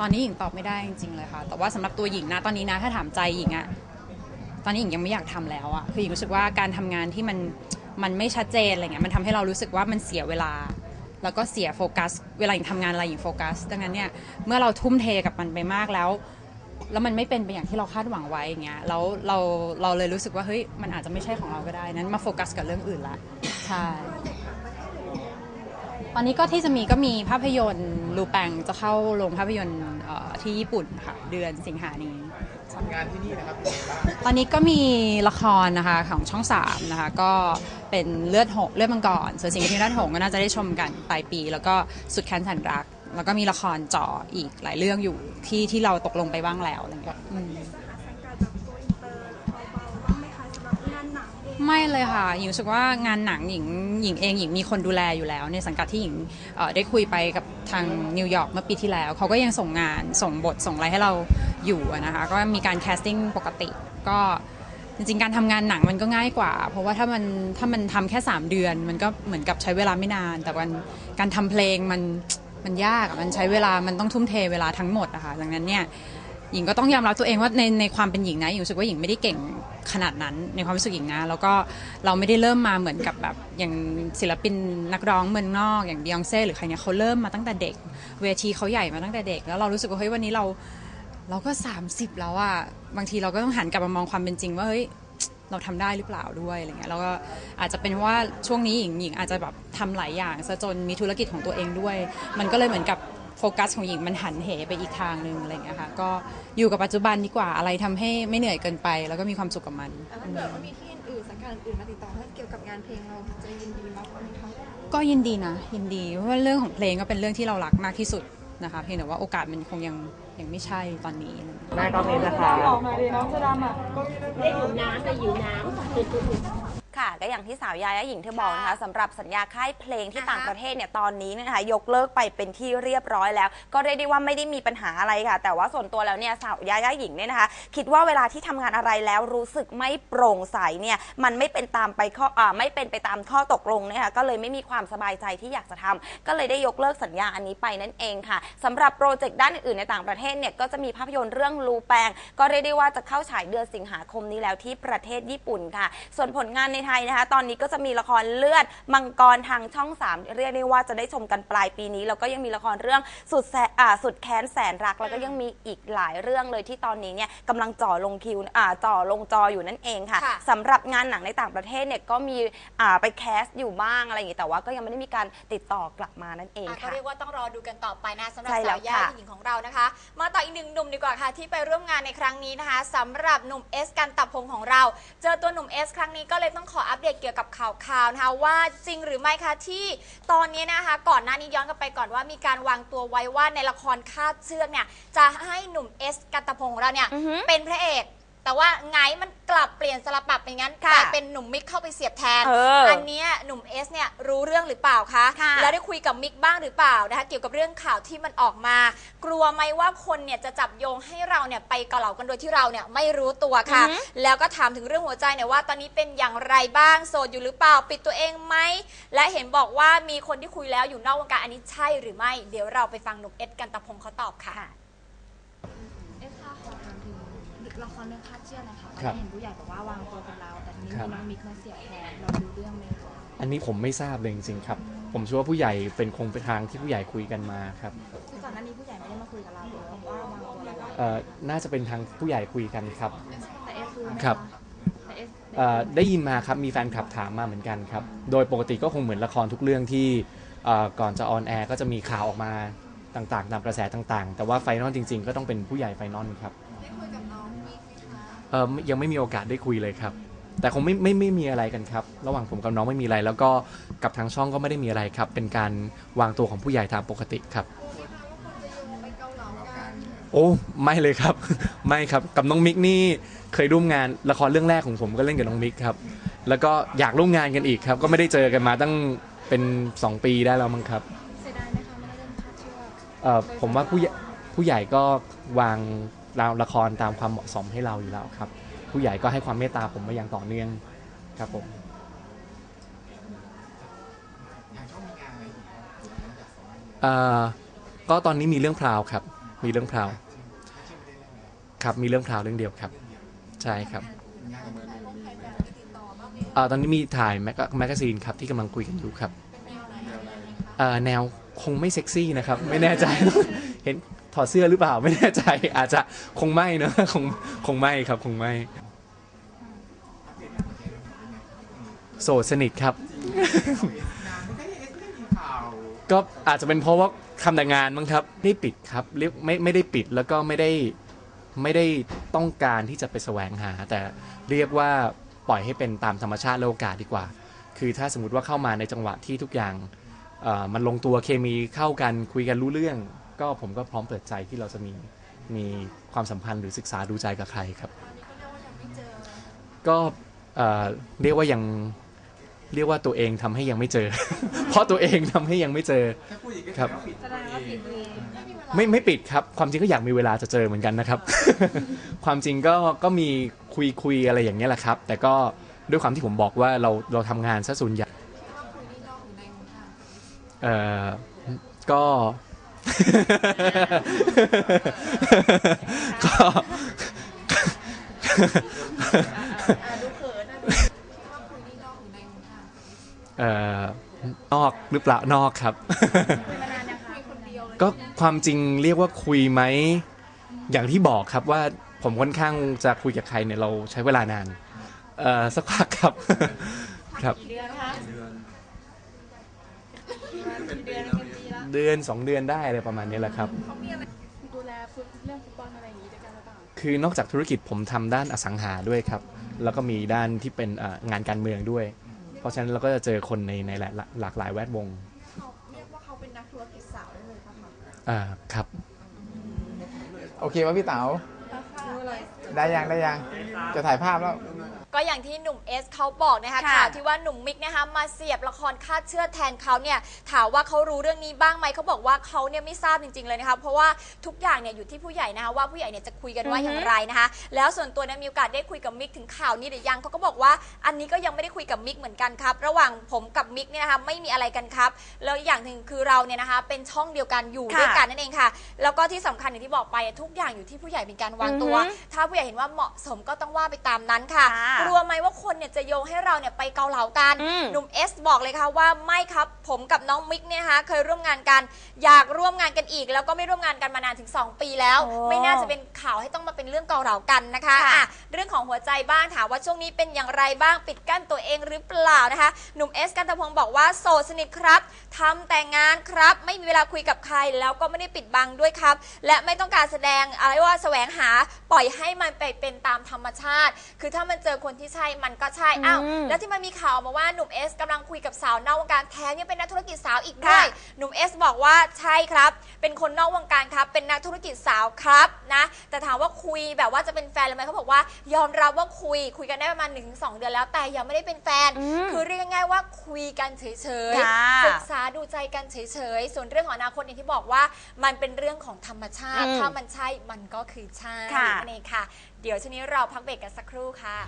ตอนนี้หญิงตอบไม่ได้จริงๆเลยค่ะ แต่ว่าสำหรับตัวหญิงนะตอนนี้นะถ้าถามใจหญิงอะตอนนี้หญิงยังไม่อยากทำแล้วอะคือหญิงรู้สึกว่าการทำงานที่มันมันไม่ชัดเจนอะไรเงี้ยมันทำให้เรารู้สึกว่ามันเสียเวลา แล้วก็เสียโฟกัส เวลาหญิงทำงานอะไรหญิงโฟกัส ดังนั้นเนี่ยเมื่อเราทุ่มเทกับมันไปมากแล้ว แล้วมันไม่เป็นไปอย่างที่เราคาดหวังไว้อย่างเงี้ยแล้วเราเราเลยรู้สึกว่าเฮ้ยมันอาจจะไม่ใช่ของเราก็ได้นั้นมาโฟกัสกับเรื่องอื่นละใช่ ตอนนี้ก็ที่จะมีก็มีภาพยนตร์ลูแปงจะเข้าโรงภาพยนตร์เอ่อที่ญี่ปุ่นค่ะเดือนสิงหานี้ ทำงานที่นี่นะครับตอนนี้ก็มีละครนะคะของช่องสามนะคะก็เป็นเลือดหงเลือดมังกรเสือสิงห์กับที่เลือดหงส์ก็น่าจะได้ชมกันปลายปี แล้วก็สุดแค้นแสนรัก แล้วก็มีละครจ่ออีกหลายเรื่องอยู่ที่ที่เราตกลงไปบ้างแล้วอะไรเงี้ยอืม ไม่เลยค่ะหญิงรู้สึกว่างานหนังหญิงหญิงเองหญิงมีคนดูแลอยู่แล้ว ในสังกัดที่หญิงเอ่อได้คุยไปกับทางนิวยอร์กเมื่อปีที่แล้ว เขาก็ยังส่งงานส่งบทส่งอะไรให้เราอยู่อะนะคะ ก็มีการแคสติ้งปกติก็จริงๆ การทำงานหนังมันก็ง่ายกว่า เพราะว่าถ้ามันถ้ามันทำแค่ 3 เดือน มันก็เหมือนกับใช้เวลาไม่นาน แต่วันการทำเพลงมันมันยากอะมันใช้เวลามันต้องทุ่มเทเวลาทั้งหมดนะคะดังนั้นเนี่ย หญิงก็ต้องยอมรับตัวเองว่าในในความเป็นหญิงนะหญิงรู้สึกว่าหญิงไม่ได้เก่งขนาดนั้นในความรู้สึกหญิงนะแล้วก็เราไม่ได้เริ่มมาเหมือนกับแบบอย่างศิลปินนักร้องเมืองนอกอย่างบิยองเซ่หรือใครเนี่ยเขาเริ่มมาตั้งแต่เด็ก เวทีเขาใหญ่มาตั้งแต่เด็ก แล้วเรารู้สึกว่าเฮ้ยวันนี้เราเราก็ 30 แล้วอะบางทีเราก็ต้องหันกลับมามองความเป็นจริงว่าเฮ้ยเราทำได้หรือเปล่าด้วยอะไรเงี้ยแล้วก็อาจจะเป็นว่าช่วงนี้หญิงหญิงอาจจะแบบทำหลายอย่างซะจนมีธุรกิจของตัวเองด้วย มันก็เลยเหมือนกับ โฟกัสของหญิงมันหันเหไปอีกทางหนึ่งอะไรเงี้ยค่ะก็อยู่กับปัจจุบันดีกว่าอะไรทำให้ไม่เหนื่อยเกินไป แล้วก็มีความสุขกับมันแต่ถ้าเกิดว่ามีที่อื่นๆสังกัดอื่นๆมาติดต่อให้เกี่ยวกับงานเพลงเราจะยินดีมากกว่าไหมคะก็ยินดีนะยินดีเพราะว่าเรื่องของเพลงก็เป็นเรื่องที่เรารักมากที่สุดนะคะเพียงแต่ว่าโอกาสมันคงยังยังไม่ใช่ตอนนี้แม่ก็มีนะคะค่ะก็อย่างที่สาวยายาหญิงเธอบอกนะคะสำหรับสัญญาค่ายเพลงที่ต่างประเทศเนี่ยตอนนี้เนี่ยนะคะยกเลิกไปเป็นที่เรียบร้อยแล้ว ก็เรียกได้ว่าไม่ได้มีปัญหาอะไรค่ะ แต่ว่าส่วนตัวแล้วเนี่ยสาวยายาหญิงเนี่ยนะคะ คิดว่าเวลาที่ทำงานอะไรแล้วรู้สึกไม่โปร่งใสเนี่ยมันไม่เป็นตามไปข้ออ่าไม่เป็นไปตามข้อตกลงเนี่ยค่ะก็เลยไม่มีความสบายใจที่อยากจะทำก็เลยได้ยกเลิกสัญญาอันนี้ไปนั่นเองค่ะสำหรับโปรเจกต์ด้านอื่นๆในต่างประเทศเนี่ยก็จะมีภาพยนตร์เรื่องลูแปงก็เรียกได้ว่าจะเข้าฉายเดือนสิงหาคมนี้แล้วที่ประเทศญี่ปุ่นค่ะ ส่วนผลงานในไทยนะคะตอนนี้ก็จะมีละครเลือดมังกรทางช่อง 3 เรียกได้ว่าจะได้ชมกันปลายปีนี้ แล้วก็ยังมีละครเรื่องสุดแสอ่าสุดแค้นแสนรัก แล้วก็ยังมีอีกหลายเรื่องเลยที่ตอนนี้เนี่ยกำลังจ่อลงคิวอ่าจ่อลงจออยู่นั่นเองค่ะค่ะ สำหรับงานหนังในต่างประเทศเนี่ยก็มีอ่าไปแคสอยู่บ้างอะไรอย่างงี้แต่ว่าก็ยังไม่ได้มีการติดต่อกลับมานั่นเองอะก็ค่ะ เรียกว่าต้องรอดูกันต่อไปนะสำหรับใช่แล้สาววย่าค่ะ หญิงของเรานะคะ มาต่ออีกหนึ่งหนุ่มดีกว่าค่ะ ที่ไปร่วมงานในครั้งนี้นะคะสำหรับหนุ่มเอสกันตับพงของเรา เจอตัวหนุ่มเอสครั้งนี้ก็เลยต้องขออัปเดตเกี่ยวกับข่าวข่าวๆนะคะว่าจริงหรือไม่คะที่ตอนนี้นะคะ ก่อนหน้านี้ย้อนกลับไปก่อนว่ามีการวางตัวไว้ว่าในละครคาดเชือกเนี่ยจะให้หนุ่มเอสกันตะพงของเราเนี่ยอือฮึเป็นพระเอก แต่ว่าไงมันกลับเปลี่ยนสลับปรับไปงั้นกค่ะลายเป็นหนุ่มมิกเข้าไปเสียบแทนเอออันเนี้ยหนุ่มเอสเนี่ยรู้เรื่องหรือเปล่าคะค่ะแล้วได้คุยกับมิกบ้างหรือเปล่านะคะเกี่ยวกับเรื่องข่าวที่มันออกมา กลัวไหมว่าคนเนี่ยจะจับโยงให้เราเนี่ยไปเกาเหลากันโดยที่เราเนี่ยไม่รู้ตัวค่ะ อือฮึแล้วก็ถามถึงเรื่องหัวใจเนี่ยว่า ตอนนี้เป็นอย่างไรบ้างโสดอยู่หรือเปล่าปิดตัวเองไหมและเห็นบอกว่ามีคนที่คุยแล้วอยู่นอกวงการอันนี้ใช่หรือไม่ เดี๋ยวเราไปฟังหนุ่มเอสกันตะพงเขาตอบค่ะเอสค่ะขอถามถึงละค รเรื่องคาดเชือกนะคะครับเห็นผู้ใหญ่บอกว่าวางตัวเป็นเราแต่ทีนี้ครับมีน้องมิกมาเสียแทนเราดูเรื่องไหมคะอันนี้ผมไม่ทราบเลยจริงๆครับ ผมเชื่อว่าผู้ใหญ่เป็นคงเป็นทางที่ผู้ใหญ่คุยกันมาครับคือก่อนหน้านี้ผู้ใหญ่ไม่ได้มาคุยกับเราเลยบอกว่าวางตัวเราเอ่อน่าจะเป็นทางผู้ใหญ่คุยกันครับ แต่เอสรู้ไหมะครับ แต่เอสเอ่อได้ยินมาครับ มีแฟนคลับถามมาเหมือนกันครับ โดยปกติก็คงเหมือนละครทุกเรื่องที่เอ่อก่อนจะออนแอร์ก็จะมีข่าวออกมาต่างๆ ตามกระแสต่างๆ แต่ว่าไฟนอลจริง ๆ ก็ต้องเป็นผู้ใหญ่ไฟนอลครับ เอ่อยังไม่มีโอกาสได้คุยเลยครับ แต่คงไม่ไม่ไม่มีอะไรกันครับ ระหว่างผมกับน้องไม่มีอะไร แล้วก็กับทางช่องก็ไม่ได้มีอะไรครับ เป็นการวางตัวของผู้ใหญ่ตามปกติครับ โอ้ไม่เลยครับ ไม่ครับกับน้องมิกนี่เคยร่วมงานละครเรื่องแรกของผมก็เล่นกับน้องมิกครับ แล้วก็อยากร่วมงานกันอีกครับ ก็ไม่ได้เจอกันมาตั้งเป็น2ปีได้แล้วมั้งครับเสียดายไหมคะไม่ได้เล่นคาดเชือกเอ่อผมว่าผู้ใหญ่ผู้ใหญ่ก็วาง ราวละครตามความเหมาะสมให้เราอยู่แล้วครับ ผู้ใหญ่ก็ให้ความเมตตาผมมาอย่างต่อเนื่องครับผมเอ่อก็ตอนนี้มีเรื่องพราวครับ มีเรื่องพราวครับมีเรื่องพราวเรื่องเดียวครับ ใช่ครับเอ่อตอนนี้มีถ่ายแมกแมกาซีนครับที่กำลังคุยกันอยู่ครับเอ่อแนวคงไม่เซ็กซี่นะครับ ไม่แน่ใจ เห็น ถอดเสื้อหรือเปล่าไม่แน่ใจ อาจจะคงไม่เนอะคงคงไม่ครับคงไม่โสดสนิทครับ ก็อาจจะเป็นเพราะว่าทำแต่งานมั้งครับไม่ปิดครับเรียกไม่ไม่ได้ปิดแล้วก็ไม่ได้ไม่ได้ต้องการที่จะไปแสวงหา แต่เรียกว่าปล่อยให้เป็นตามธรรมชาติและโอกาสดีกว่า คือถ้าสมมติว่าเข้ามาในจังหวะที่ทุกอย่างเอ่อมันลงตัวเคมีเข้ากันคุยกันรู้เรื่อง ก็ผมก็พร้อมเปิดใจที่เราจะมีมีความสัมพันธ์หรือศึกษาดูใจกับใครครับ ก็เอ่อเรียกว่ายังเรียกว่าตัวเองทำให้ยังไม่เจอ เพราะตัวเองทำให้ยังไม่เจอครับไม่ไม่ปิดครับ ความจริงก็อยากมีเวลาจะเจอเหมือนกันนะครับ ความจริงก็ก็มีคุยคุยอะไรอย่างเงี้ยแหละครับ แต่ก็ด้วยความที่ผมบอกว่าเราเราทำงานซะส่วนใหญ่เอ่อก็ ก็เอ่อนอกหรือเปล่านอกครับ ก็ความจริงเรียกว่าคุยไหม อย่างที่บอกครับว่าผมค่อนข้างจะคุยกับใครเนี่ยเราใช้เวลานาน เอ่อสักพักครับ ครับ เดือนสองเดือนได้อะไรประมาณนี้แหละครับดูแลฟุตเรื่องฟุตบอลอะไรอย่างนี้ด้วยกันหรือเปล่าคือนอกจากธุรกิจผมทำด้านอสังหาด้วยครับ แล้วก็มีด้านที่เป็นเอ่องานการเมืองด้วย เพราะฉะนั้นเราก็จะเจอคนในในหลายหลากหลายแวดวงเขาเรียกว่าเขาเป็นนักธุรกิจสาวได้เลยป่ะคะอ่าครับ โอเคป่ะพี่เต๋า ได้ยังได้ยัง จะถ่ายภาพแล้ว ก็อย่างที่หนุ่มเอสเขาบอกนะคะค่ะข่าวที่ว่าหนุ่มมิกนะคะมาเสียบละครคาดเชื่อแทนเขาเนี่ยถามว่าเขารู้เรื่องนี้บ้างไหมเขาบอกว่าเขาเนี่ยไม่ทราบจริง ๆเลยนะคะเพราะว่าทุกอย่างเนี่ยอยู่ที่ผู้ใหญ่นะคะว่าผู้ใหญ่เนี่ยจะคุยกันว่าอือฮึอย่างไรนะคะ แล้วส่วนตัวเนี่ยมีโอกาสได้คุยกับมิกถึงข่าวนี้หรือยังเขาก็บอกว่าอันนี้ก็ยังไม่ได้คุยกับมิกเหมือนกันครับ ระหว่างผมกับมิกเนี่ยนะคะไม่มีอะไรกันครับแล้วอย่างหนึ่งคือเราเนี่ยนะคะเป็นช่องเดียวกันอยู่ค่ะด้วยกันนั่นเองค่ะ แล้วก็ที่สำคัญอย่างที่บอกไปทุกอย่างอยู่ที่ผู้ใหญ่เป็นการวางตัว อือฮึ ถ้าผู้ใหญ่เห็นว่าเหมาะสมก็ต้องว่าไปตามนั้นค่ะ ค่ะกลัวไหมว่าคนเนี่ยจะโยงให้เราเนี่ยไปเกาเหลากัน อืม หนุ่มเอสบอกเลยค่ะว่าไม่ครับ ผมกับน้องมิกเนี่ยนะคะเคยร่วมงานกัน อยากร่วมงานกันอีก แล้วก็ไม่ร่วมงานกันมานานถึง 2 ปีแล้ว โอ้ไม่น่าจะเป็นข่าวให้ต้องมาเป็นเรื่องเกาเหลากันนะคะค่ะ อะเรื่องของหัวใจบ้างถามว่าช่วงนี้เป็นอย่างไรบ้างปิดกั้นตัวเองหรือเปล่านะคะ หนุ่มเอสกันตะพงศ์บอกว่าโสดสนิทครับทำแต่งงานครับ ไม่มีเวลาคุยกับใครแล้วก็ไม่ได้ปิดบังด้วยครับ และไม่ต้องการแสดงอะไรว่าแสวงหาปล่อยให้มันไปเป็นตามธรรมชาติ คือถ้ามันเจอคนที่ใช่มันก็ใช่ อ้าวอืมแล้วที่มันมีข่าวมาว่าหนุ่มเอสกำลังคุยกับสาวนอกวงการแถมยังเป็นนักธุรกิจสาวอีกด้วยค่ะหนุ่มเอสบอกว่าใช่ครับ เป็นคนนอกวงการครับ เป็นนักธุรกิจสาวครับนะ แต่ถามว่าคุยแบบว่าจะเป็นแฟนหรือไม่เขาบอกว่ายอมรับว่าคุยคุยกันได้ประมาณ1นถึงสเดือนแล้วแต่ยังไม่ได้เป็นแฟนอืมคือเรียกง่ายๆว่าคุยกันเฉยค่ะๆศึกษาดูใจกันเฉยๆ ส่วนเรื่องของอนาคตอย่างที่บอกว่ามันเป็นเรื่องของธรรมชาติอืมถ้ามันใช่มันก็คือใช่ค่ะนั่นเองค่ะเดี๋ยวช่วงนี้เราพักเบรกกันสักครู่ค่ะ